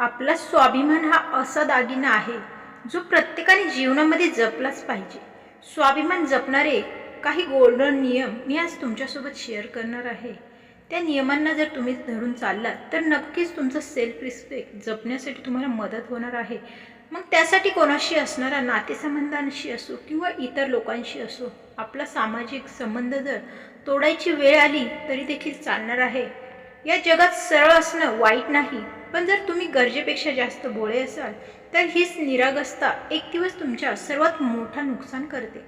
आपला स्वाभिमान हा असा दागिना आहे जो प्रत्येकाने जीवनामध्ये जपलाच पाहिजे. स्वाभिमान जपणारे काही गोल्डन नियम मी आज तुमच्यासोबत शेअर करणार आहे. त्या नियमांना जर तुम्ही धरून चाललात तर नक्कीच तुमचं सेल्फ रिस्पेक्ट जपण्यासाठी तुम्हाला मदत होणार आहे. मग त्यासाठी कोणाशी असणारा नातेसंबंधांशी असो किंवा इतर लोकांशी असो आपला सामाजिक संबंध जर तोडायची वेळ आली तरी देखील चालणार आहे. या जगात सरळ असणं वाईट नाही. पण जर तुम्ही गरजेपेक्षा जास्त बोळे असाल तर हीच निरागसता एक दिवस तुमच्या सर्वात मोठा नुकसान करते.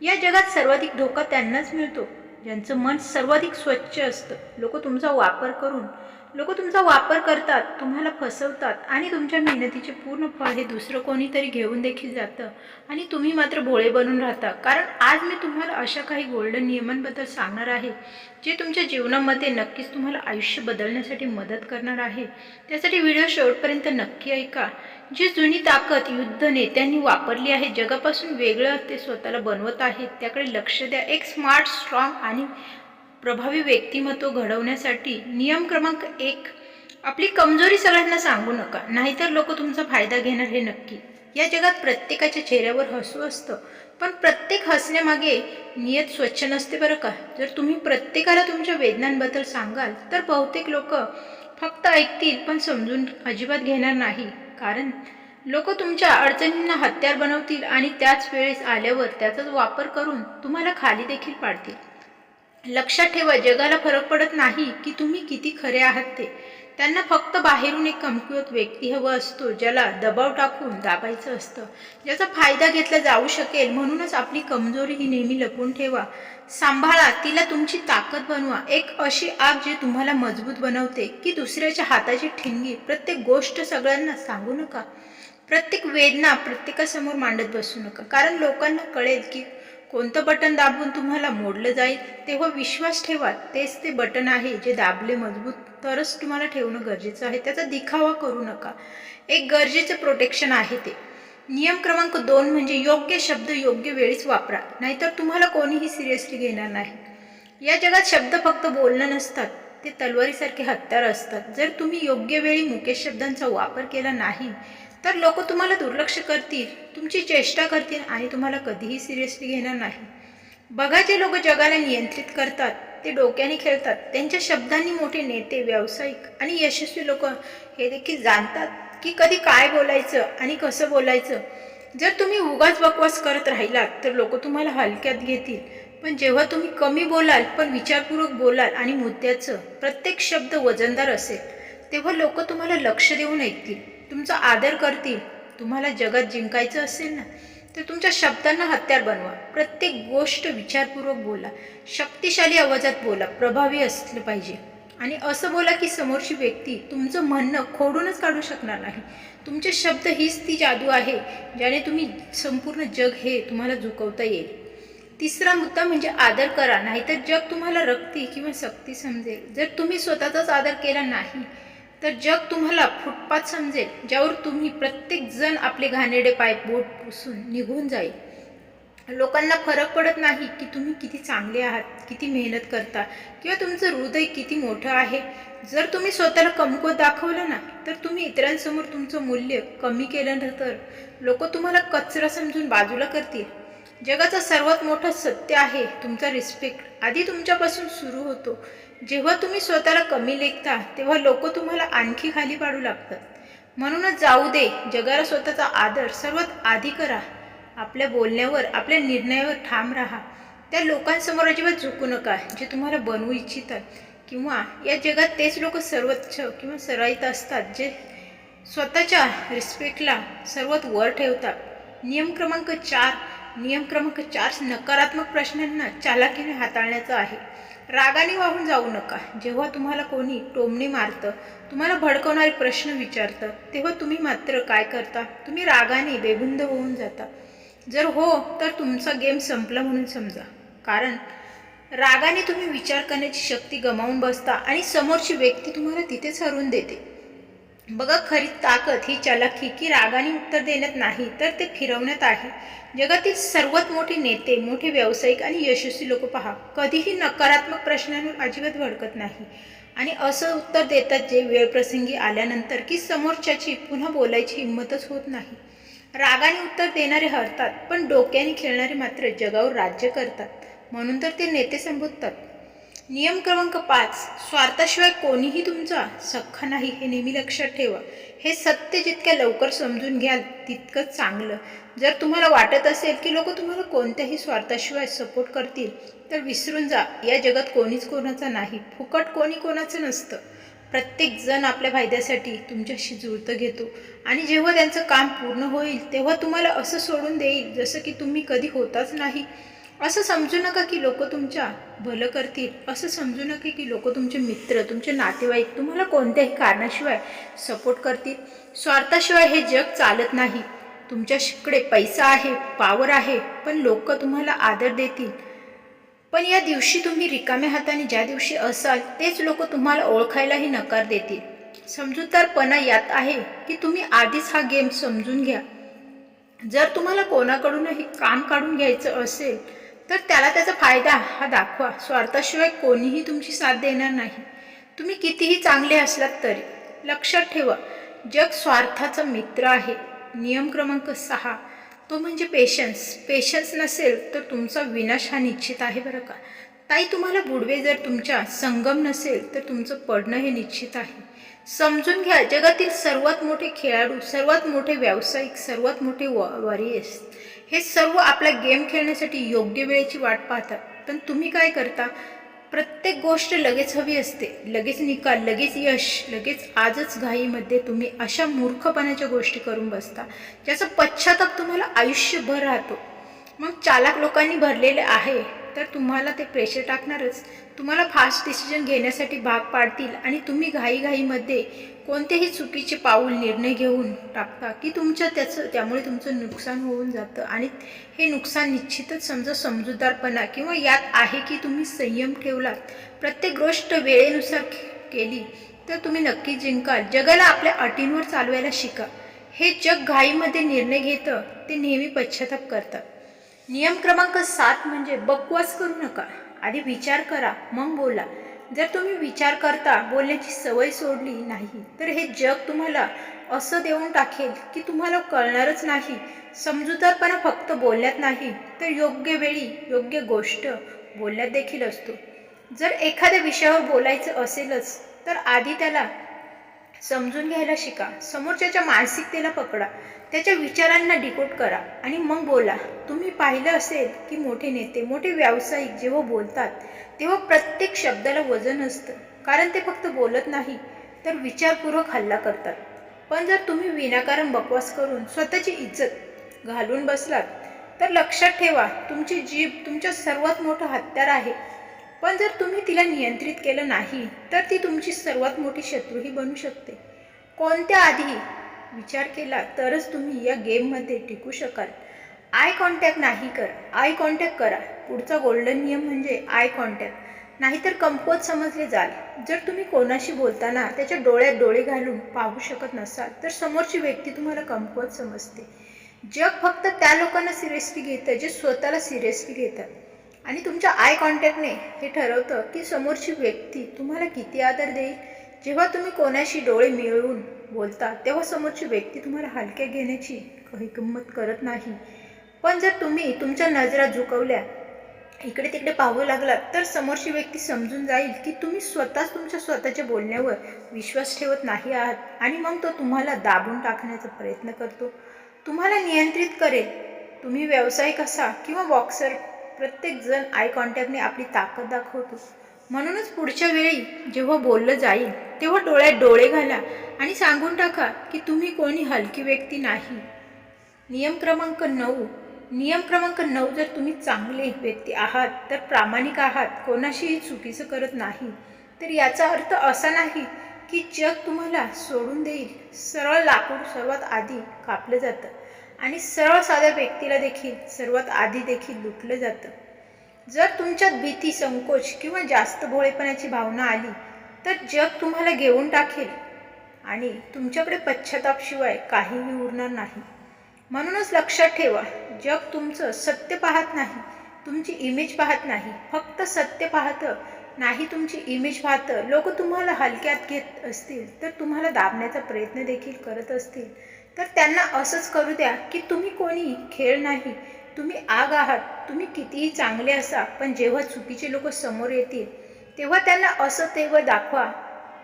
या जगात सर्वाधिक धोका त्यांनाच मिळतो ज्यांचं मन सर्वाधिक स्वच्छ असतं. लोक तुमचा वापर करून लोक तुमचा वापर करतात तुम्हाला फसवतात आणि तुमच्या मेहनतीचे पूर्ण फळ हे दुसरं कोणीतरी घेऊन देखील जातं आणि तुम्ही मात्र भोळे बनून राहता. कारण आज मी तुम्हाला अशा काही गोल्डन नियमांबद्दल सांगणार आहे जे तुमच्या जीवनामध्ये नक्कीच तुम्हाला आयुष्य बदलण्यासाठी मदत करणार आहे. त्यासाठी व्हिडिओ शेवटपर्यंत नक्की ऐका. जी जुनी ताकद युद्ध नेत्यांनी वापरली आहे जगापासून वेगळं ते स्वतःला बनवत आहेत त्याकडे लक्ष द्या. एक स्मार्ट स्ट्रॉंग आणि प्रभावी व्यक्तिमत्व घडवण्यासाठी नियम क्रमांक एक. आपली कमजोरी सगळ्यांना सांगू नका नाहीतर लोक तुमचा फायदा घेणार हे नक्की. या जगात प्रत्येकाच्या चेहऱ्यावर हसू असतं पण प्रत्येक हसण्यामागे नियत स्वच्छ नसते बरं का? जर तुम्ही प्रत्येकाला तुमच्या वेदनांबद्दल सांगाल तर बहुतेक लोक फक्त ऐकतील पण समजून अजिबात घेणार नाही. कारण लोक तुमच्या अडचणींना हत्यार बनवतील आणि त्याच वेळेस आल्यावर त्याचाच वापर करून तुम्हाला खाली देखील पाडतील. लक्षात ठेवा जगाला फरक पडत नाही की तुम्ही किती खरे आहात ते. त्यांना फक्त बाहेरून एक कमकुवत व्यक्ती हवं असतो ज्याला दबाव टाकून दाबायचं असतं. ज्याचा फायदा घेतला जाऊ शकेल म्हणूनच आपली कमजोरी ही नेहमी लपवून ठेवा. सांभाळा तिला तुमची ताकद बनवा. एक अशी आग जी तुम्हाला मजबूत बनवते की दुसऱ्याच्या हाताची ठिणगी प्रत्येक गोष्ट सगळ्यांना सांगू नका. प्रत्येक वेदना प्रत्येकासमोर मांडत बसू नका. कारण लोकांना कळेल की कोणतं बटन दाबून तुम्हाला मोडलं जाईल तेव्हा विश्वास ठेवा. तेच ते बटन आहे जे दाबले मजबूत. तरच तुम्हाला ठेवणं गरजेचं आहे. त्याचा दिखावा करू नका. एक गरजेचं प्रोटेक्शन आहे ते. नियम क्रमांक दोन म्हणजे योग्य शब्द योग्य वेळीच वापरा. नाहीतर तुम्हाला कोणीही सिरियसली घेणार नाही. या जगात शब्द फक्त बोलणं नसतात. ते तलवारीसारखे हत्यार असतात. जर तुम्ही योग्य वेळी मुकेश शब्दांचा वापर केला नाही तर लोक तुम्हाला दुर्लक्ष करतील तुमची चेष्टा करतील आणि तुम्हाला कधीही सिरियसली घेणार नाही. बघा जे लोक जगाला नियंत्रित करतात ते डोक्याने खेळतात त्यांच्या शब्दांनी मोठे नेते व्यावसायिक आणि यशस्वी लोक हे देखील जाणतात की कधी काय बोलायचं आणि कसं बोलायचं. जर तुम्ही उगाच बकवास करत राहिलात तर लोक तुम्हाला हलक्यात घेतील. पण जेव्हा तुम्ही कमी बोलाल पण विचारपूर्वक बोलाल आणि मुद्द्याचं प्रत्येक शब्द वजनदार असेल तेव्हा लोक तुम्हाला लक्ष देऊन ऐकतील. तुमचा आदर करतील. तुम्हाला जगात जिंकायचं असेल ना तर तुमच्या शब्दांना हत्यार बनवा. प्रत्येक गोष्ट विचारपूर्वक बोला. शक्तिशाली आवाजात बोला. प्रभावी असलं पाहिजे. आणि असं बोला की समोरची व्यक्ती तुमचं म्हणणं खोडूनच काढू शकणार नाही. तुमचे शब्द हीच ती जादू आहे ज्याने तुम्ही संपूर्ण जग हे तुम्हाला झुकवता येईल. तिसरा मुद्दा म्हणजे आदर करा. नाहीतर जग तुम्हाला रक्ती किंवा सक्ती समजेल. जर तुम्ही स्वतःचाच आदर केला नाही तर जग तुम्हाला फुटपाथ समजेल ज्यावर तुम्ही प्रत्येक जण आपले घाणेरडे पाय बोट पुसून निघून जाईल. लोकांना फरक पडत नाही की तुम्ही किती चांगले आहात किती मेहनत करता किंवा तुमचं हृदय किती मोठं आहे. जर तुम्ही स्वतःला कमकुवत दाखवलं ना तर तुम्ही इतरांसमोर तुमचं मूल्य कमी केलं तर लोक तुम्हाला कचरा समजून बाजूला करतील. जगाचं सर्वात मोठं सत्य आहे तुमचा रिस्पेक्ट आधी तुमच्यापासून सुरू होतो. जेव्हा तुम्ही स्वतःला कमी लेखता तेव्हा लोक तुम्हाला आणखी खाली पाडू लागतात. म्हणूनच जाऊ दे जगाला स्वतःचा आदर सर्वात आधी करा. आपल्या बोलण्यावर आपल्या निर्णयावर ठाम राहा. त्या लोकांसमोर अजिबात झुकू नका जे तुम्हाला बनवू इच्छितात. किंवा या जगात तेच लोक सर्वोच्च किंवा सराईत असतात जे स्वतःच्या रिस्पेक्टला सर्वात वर ठेवतात. नियम क्रमांक चार नियम क्रमांक चार नकारात्मक प्रश्नांना चालाकीने हाताळण्याचा आहे. रागाने वाहून जाऊ नका. जेव्हा तुम्हाला कोणी टोमणे मारतं तुम्हाला भडकवणारे प्रश्न विचारतं तेव्हा तुम्ही मात्र काय करता? तुम्ही रागाने बेबुंद होऊन जाता. जर हो तर तुमचा गेम संपला म्हणून समजा. कारण रागाने तुम्ही विचार करण्याची शक्ती गमावून बसता आणि समोरची व्यक्ती तुम्हाला तिथेच हरवून देते. बघा खरी ताकद ही चलाखी की रागाने उत्तर देण्यात नाही तर ते फिरवण्यात आहे. जगातील सर्वात मोठे नेते मोठे व्यावसायिक आणि यशस्वी लोक पहा. कधीही नकारात्मक प्रश्नांवर अजिबात भडकत नाही. आणि असं उत्तर देतात जे वेळप्रसंगी आल्यानंतर की समोरच्याची पुन्हा बोलायची हिंमतच होत नाही. रागाने उत्तर देणारे हरतात पण डोक्याने खेळणारे मात्र जगावर राज्य करतात. म्हणून तर ते नेते संबोधतात. नियम क्रमांक पाच स्वार्थाशिवाय कोणीही तुमचा सख्खा नाही हे नेहमी लक्षात ठेवा. हे सत्य जितक्या लवकर समजून घ्याल तितकं चांगलं. जर तुम्हाला वाटत असेल की लोक तुम्हाला कोणत्याही स्वार्थाशिवाय सपोर्ट करतील तर विसरून जा. या जगात कोणीच कोणाचा नाही. फुकट कोणी कोणाचं नसतं. प्रत्येक जण आपल्या फायद्यासाठी तुमच्याशी जुळतं घेतो. आणि जेव्हा त्यांचं काम पूर्ण होईल तेव्हा तुम्हाला असं सोडून देईल जसं की तुम्ही कधी होताच नाही. असं समजू नका की लोक तुमच्या भलं करतील. असं समजू नका की लोक तुमचे मित्र तुमचे नातेवाईक तुम्हाला कोणत्याही कारणाशिवाय सपोर्ट करतील. स्वार्थाशिवाय हे जग चालत नाही. तुमच्याकडे पैसा आहे पावर आहे पण लोक तुम्हाला आदर देतील. पण या दिवशी तुम्ही रिकाम्या हाताने ज्या दिवशी असाल तेच लोक तुम्हाला ओळखायलाही नकार देतील. समजूतदारपणा यात आहे की तुम्ही आधीच हा गेम समजून घ्या. जर तुम्हाला कोणाकडूनही काम काढून घ्यायचं असेल तर त्याला त्याचा फायदा हा दाखवा. स्वार्थाशिवाय कोणीही तुमची साथ देणार नाही. तुम्ही कितीही चांगले असलात तरी लक्षात ठेवा जग स्वार्थाचा मित्र आहे. नियम क्रमांक सहा. तो म्हणजे पेशन्स पेशन्स नसेल तर तुमचा विनाश हा निश्चित आहे बरं का? ताई तुम्हाला बुडवे जर तुमच्या संगम नसेल तर तुमचं पडणं हे निश्चित आहे. समजून घ्या जगातील सर्वात मोठे खेळाडू सर्वात मोठे व्यावसायिक सर्वात मोठे वॉरियर्स हे सर्व आपला गेम खेळण्यासाठी योग्य वेळेची वाट पाहतात पण तुम्ही काय करता? प्रत्येक गोष्ट लगेच हवी असते. लगेच निकाल लगेच यश लगेच आजच घाईमध्ये तुम्ही अशा मूर्खपणाच्या गोष्टी करून बसता ज्याचा पश्चाताप तुम्हाला आयुष्यभर राहतो. मग चालक लोकांनी भरलेले आहे. तर तुम्हाला ते प्रेशर टाकणारच. तुम्हाला फास्ट डिसिजन घेण्यासाठी भाग पाडतील आणि तुम्ही घाईघाईमध्ये कोणतेही चुकीचे पाऊल निर्णय घेऊन टाकता की तुमच्या त्याचं त्यामुळे तुमचं नुकसान होऊन जातं. आणि हे नुकसान निश्चितच समजा समजूतदारपणा किंवा यात आहे की तुम्ही संयम ठेवलात प्रत्येक गोष्ट वेळेनुसार केली तर तुम्ही नक्की जिंकाल. जगाला आपल्या अटींवर चालवायला शिका. हे जग घाईमध्ये निर्णय घेतं ते नेहमी पश्चाताप करतात नियम क्रमांक सात म्हणजे बकवास करू नका. आधी विचार करा मग बोला. जर तुम्ही विचार करता बोलण्याची सवय सोडली नाही तर हे जग तुम्हाला असं देऊन टाकेल की तुम्हाला कळणारच नाही. समजूतदारपणा फक्त बोलण्यात नाही तर योग्य वेळी योग्य गोष्ट बोलण्यात देखील असतो. जर एखाद्या विषयावर बोलायचं असेलच तर आधी त्याला समजून घ्यायला शिका. समोरच्याच्या मानसिकतेला पकडा. त्याच्या विचारांना डिकोट करा. आणि मग बोला तुम्ही पाहिलं असेल की मोठे नेते मोठे व्यावसायिक जेव्हा बोलतात तेव्हा प्रत्येक शब्दाला वजन असतं. कारण ते फक्त बोलत नाही तर विचारपूर्वक हल्ला करतात. पण जर तुम्ही विनाकारण बकवास करून स्वतःची इज्जत घालून बसलात तर लक्षात ठेवा तुमची जीभ तुमच्या सर्वात मोठं हत्यार आहे. पण जर तुम्ही तिला नियंत्रित केलं नाही तर ती तुमची सर्वात मोठी शत्रूही बनू शकते. कोणत्या आधी विचार केला तरच तुम्ही या गेममध्ये टिकू शकाल. आय कॉन्टॅक्ट नाही करा आय कॉन्टॅक्ट करा. पुढचा गोल्डन नियम म्हणजे आय कॉन्टॅक्ट नाहीतर कमकुवत समजले जाल. जर तुम्ही कोणाशी बोलताना त्याच्या डोळ्यात डोळे घालून पाहू शकत नसाल तर समोरची व्यक्ती तुम्हाला कमकुवत समजते. जग फक्त त्या लोकांना सिरियसली घेतं जे स्वतःला सिरियसली घेतात. आणि तुमच्या आय कॉन्टॅक्टने हे ठरवतं की समोरची व्यक्ती तुम्हाला किती आदर देईल. जेव्हा तुम्ही कोणाशी डोळे मिळवून बोलता तेव्हा समोरची व्यक्ती तुम्हाला हलक्या घेण्याची काही किंमत करत नाही. पण जर तुम्ही तुमच्या नजरा झुकवल्या इकडे तिकडे पाहू लागलात तर समोरची व्यक्ती समजून जाईल की तुम्ही स्वतःच तुमच्या स्वतःच्या बोलण्यावर विश्वास ठेवत नाही आहात आणि मग तो तुम्हाला दाबून टाकण्याचा प्रयत्न करतो. तुम्हाला नियंत्रित करेल. तुम्ही व्यावसायिक असा किंवा बॉक्सर प्रत्येकजण आय कॉन्टॅक्टने आपली ताकद दाखवतो. म्हणूनच पुढच्या वेळी जेव्हा बोललं जाईल तेव्हा डोळ्यात डोळे घाला आणि सांगून टाका की तुम्ही कोणी हलकी व्यक्ती नाही. नियम क्रमांक नऊ. नियम क्रमांक नऊ जर तुम्ही चांगले व्यक्ती आहात तर प्रामाणिक आहात कोणाशीही चुकीचं करत नाही. तर याचा अर्थ असा नाही की जग तुम्हाला सोडून देईल. सरळ लाकूड सर्वात आधी कापलं जातं. आणि सरळ साध्या व्यक्तीला देखील सर्वात आधी देखील लुटलं जातं. जर तुमच्यात भीती संकोच किंवा जास्त भोळेपणाची भावना आली तर जग तुम्हाला घेऊन टाकेल. आणि तुमच्याकडे पश्चातापशिवाय काहीही उरणार नाही. म्हणूनच लक्षात ठेवा जग तुमचं सत्य पाहत नाही. तुमची इमेज पाहत नाही. फक्त सत्य पाहतं नाही तुमची इमेज पाहतं लोक तुम्हाला हलक्यात घेत असतील तर तुम्हाला दाबण्याचा प्रयत्न देखील करत असतील. तर त्यांना असंच करू द्या की तुम्ही कोणी खेळ नाही तुम्ही आग आहात तुम्ही कितीही चांगले असा पण जेव्हा चुकीचे लोक समोर येतील तेव्हा त्यांना असं तेव्हा दाखवा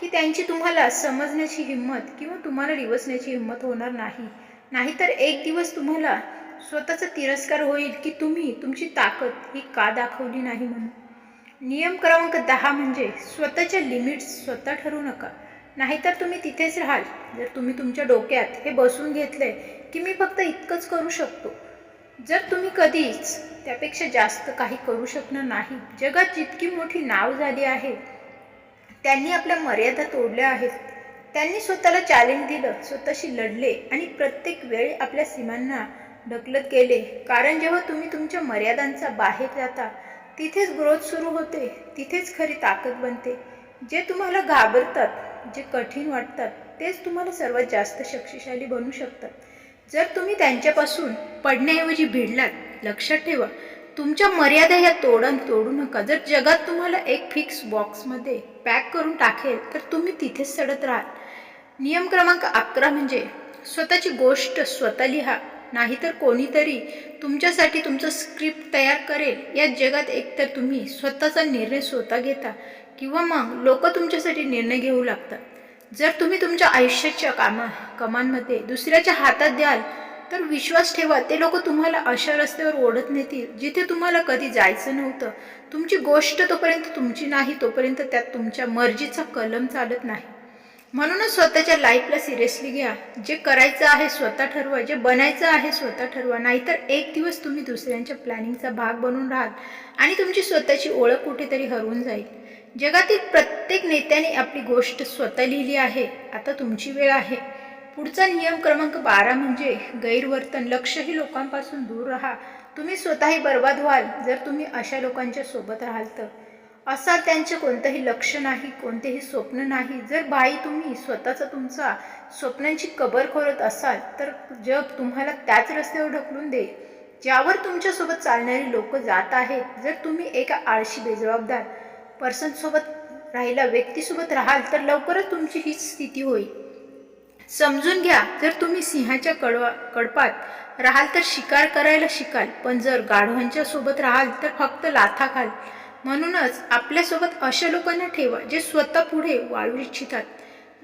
की त्यांची तुम्हाला समजण्याची हिंमत किंवा तुम्हाला रिवसण्याची हिंमत होणार नाही. नाहीतर एक दिवस तुम्हाला स्वतःचा तिरस्कार होईल की तुम्ही तुमची ताकद ही का दाखवली नाही म्हणून. नियम क्रमांक दहा म्हणजे स्वतःच्या लिमिट्स स्वतः ठरवू नका. नाहीतर तुम्ही तिथेच राहाल. जर तुम्ही तुमच्या डोक्यात हे बसून घेतलंय की मी फक्त इतकंच करू शकतो. जर तुम्ही कधीच त्यापेक्षा जास्त काही करू शकणार नाही. जगात जितकी मोठी नाव झाली आहे त्यांनी आपल्या मर्यादा तोडल्या आहेत. त्यांनी स्वतःला चॅलेंज दिलं स्वतःशी लढले आणि प्रत्येक वेळी आपल्या सीमांना ढकलत गेले. कारण जेव्हा तुम्ही तुमच्या मर्यादांचा बाहेर जाता तिथेच ग्रोथ सुरू होते तिथेच खरी ताकद बनते. जे तुम्हाला घाबरतात जे कठीण वाटतात तेच तुम्हाला सर्वात जास्त शक्तिशाली बनू शकतात. जर तुम्ही त्यांच्यापासून पडण्याऐवजी भिडलात लक्षात ठेवा तुमच्या मर्यादा ह्या तोडण तोडू नका. जर जगात तुम्हाला एक फिक्स बॉक्समध्ये पॅक करून टाकेल तर तुम्ही तिथेच सडत राहाल. नियम क्रमांक अकरा म्हणजे स्वतःची गोष्ट स्वतः लिहा नाहीतर कोणीतरी तुमच्यासाठी तुमचं स्क्रिप्ट तयार करेल. या जगात एकतर तुम्ही स्वतःचा निर्णय स्वतः घेता किंवा मग लोक तुमच्यासाठी निर्णय घेऊ लागतात. जर तुम्ही तुमच्या आयुष्याच्या कामा कामांमध्ये दुसऱ्याच्या हातात द्याल तर विश्वास ठेवा ते लोक तुम्हाला अशा रस्त्यावर ओढत नेतील जिथे तुम्हाला कधी जायचं नव्हतं. तुमची गोष्ट तोपर्यंत तुमची नाही तोपर्यंत त्यात तुमच्या मर्जीचा कलम चालत नाही. म्हणूनच स्वतःच्या लाईफला सिरियसली घ्या. जे करायचं आहे स्वतः ठरवा जे बनायचं आहे स्वतः ठरवा. नाहीतर एक दिवस तुम्ही दुसऱ्यांच्या प्लॅनिंगचा भाग बनून राहाल आणि तुमची स्वतःची ओळख कुठेतरी हरवून जाईल. जगातील प्रत्येक नेत्याने आपली गोष्ट स्वतः लिहिली आहे. आता तुमची वेळ आहे. पुढचा नियम क्रमांक बारा म्हणजे गैरवर्तन. लक्षही लोकांपासून दूर राहा. तुम्ही स्वतःही बर्बाद व्हाल जर तुम्ही अशा लोकांच्या सोबत राहाल तर. असा त्यांचे कोणतंही लक्ष नाही कोणतेही स्वप्न नाही. जर बाई तुम्ही स्वतःचा तुमचा स्वप्नांची कबर खोलत असाल तर जग तुम्हाला त्याच रस्त्यावर ढकलून देईल ज्यावर तुमच्यासोबत चालणारी लोक जात आहेत. जर तुम्ही एका आळशी बेजबाबदार पर्सनसोबत राहिला व्यक्तीसोबत राहाल तर लवकरच तुमची हीच स्थिती होईल. समजून घ्या जर तुम्ही सिंहाच्या कडवा कडपात राहाल तर शिकार करायला शिकाल. पण जर गाढवांच्या सोबत राहाल तर फक्त लाथा खाल. म्हणूनच आपल्यासोबत अशा लोकांना ठेवा जे स्वतः पुढे वाळू इच्छितात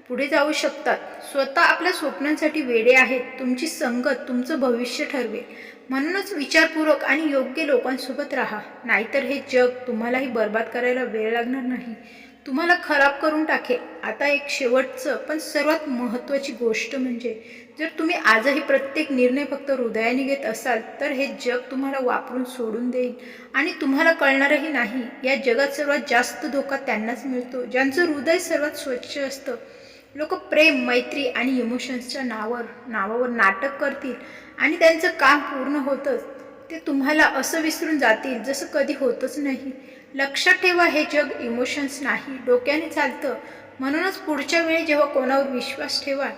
पुढे जाऊ शकतात. स्वतः आपल्या स्वप्नांसाठी वेडे आहेत तुमची संगत तुमचं भविष्य ठरवेल. म्हणूनच विचारपूर्वक आणि योग्य लोकांसोबत राहा. नाहीतर हे जग तुम्हालाही बर्बाद करायला वेळ लागणार नाही. तुम्हाला खराब करून टाकेल. आता एक शेवटचं पण सर्वात महत्त्वाची गोष्ट म्हणजे जर तुम्ही आजही प्रत्येक निर्णय फक्त हृदयाने घेत असाल तर हे जग तुम्हाला वापरून सोडून देईल. आणि तुम्हाला कळणारही नाही या जगात सर्वात जास्त धोका त्यांनाच मिळतो ज्यांचं हृदय सर्वात स्वच्छ असतं. लोक प्रेम मैत्री आणि इमोशन्सच्या नावावर नावावर नाटक करतील आणि त्यांचं काम पूर्ण होतंच. ते तुम्हाला असं विसरून जातील जसं कधी होतच नाही. लक्षात ठेवा हे जग इमोशन्स नाही डोक्याने चालतं. म्हणूनच पुढच्या वेळी जेव्हा कोणावर विश्वास ठेवा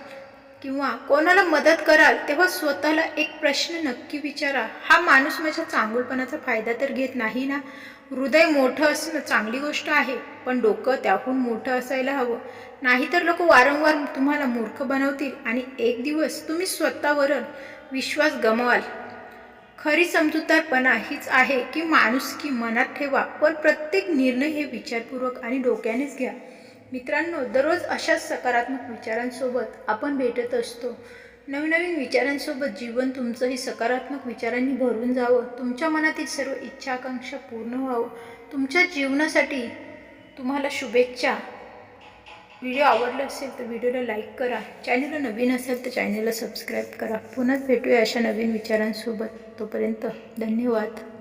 किंवा कोणाला मदत कराल तेव्हा स्वतःला एक प्रश्न नक्की विचारा. हा माणूस माझ्या चांगुलपणाचा फायदा तर घेत नाही ना? हृदय मोठं असणं चांगली गोष्ट आहे पण डोकं त्याहून मोठं असायला हवं. नाहीतर लोक वारंवार तुम्हाला मूर्ख बनवतील आणि एक दिवस तुम्ही स्वतःवर विश्वास गमवाल. खरी समजूतदारपणा हीच आहे की माणूस की मनात ठेवा पण प्रत्येक निर्णय हे विचारपूर्वक आणि डोक्यानेच घ्या. मित्रांनो दररोज अशाच सकारात्मक विचारांसोबत आपण भेटत असतो. नवनवीन विचारांसोबत जीवन तुमचंही सकारात्मक विचारांनी भरून जावं. तुमच्या मनातील सर्व इच्छाकांक्षा पूर्ण व्हावं. तुमच्या जीवनासाठी तुम्हाला शुभेच्छा. व्हिडिओ आवडला असेल तर व्हिडिओला लाईक करा. चॅनलला नवीन असेल तर चॅनलला सबस्क्राईब करा. पुन्हा भेटूया अशा नवीन विचारांसोबत. तोपर्यंत धन्यवाद.